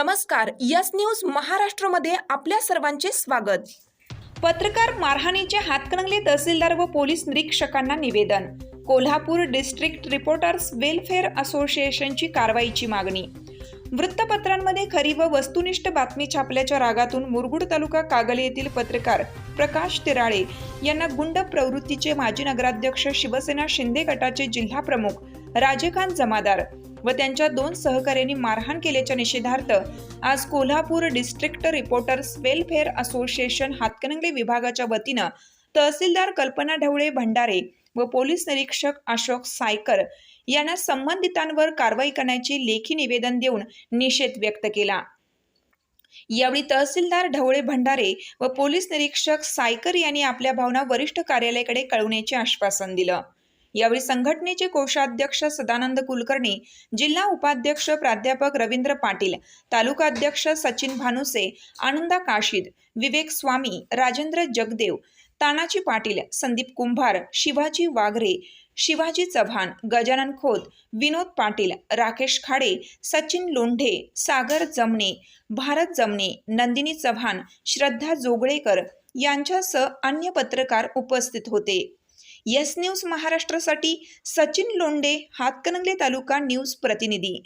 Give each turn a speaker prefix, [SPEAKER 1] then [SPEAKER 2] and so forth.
[SPEAKER 1] नमस्कार yes news महाराष्ट्रमध्ये आपल्या सर्वांचे स्वागत. पत्रकार मारहाणीचे हातकणंगले तहसीलदार व पोलीस निरीक्षकांना निवेदन. कोल्हापूर डिस्ट्रिक्ट रिपोर्टर्स वेलफेअर असोसिएशनची कारवाईची मागणी. वृत्तपत्रांमध्ये खरी व वस्तुनिष्ठ बातमी छापल्याच्या रागातून मुरगुड तालुका कागल येथील पत्रकार प्रकाश तिराळे यांना गुंड प्रवृत्तीचे माजी नगराध्यक्ष शिवसेना शिंदे गटाचे जिल्हा प्रमुख राजेखान जमादार व त्यांच्या दोन सहकाऱ्यांनी मारहाण केल्याच्या निषेधार्थ आज Kolhapur district reporters welfare association Hatkanangale विभागाच्या वतीनं तहसीलदार कल्पना ढवळे भंडारे व पोलीस निरीक्षक अशोक सायकर यांना संबंधितांवर कारवाई करण्याचे लेखी निवेदन देऊन निषेध व्यक्त केला. यावेळी तहसीलदार ढवळे भंडारे व पोलीस निरीक्षक सायकर यांनी आपल्या भावना वरिष्ठ कार्यालयाकडे कळवण्याचे आश्वासन दिलं. यावेळी संघटनेचे कोषाध्यक्ष सदानंद कुलकर्णी जिल्हा उपाध्यक्ष प्राध्यापक रवींद्र पाटील तालुका अध्यक्ष सचिन भानुसे आनंदा काशीद विवेक स्वामी राजेंद्र जगदेव तानाजी पाटील संदीप कुंभार शिवाजी वाघरे शिवाजी चव्हाण गजानन खोत विनोद पाटील राकेश खाडे सचिन लोंढे सागर जमणे भारत जमणे नंदिनी चव्हाण श्रद्धा जोगळेकर यांच्यासह अन्य पत्रकार उपस्थित होते. यस न्यूज महाराष्ट्रासाठी सचिन लोंडे हातकणंगले तालुका न्यूज प्रतिनिधी.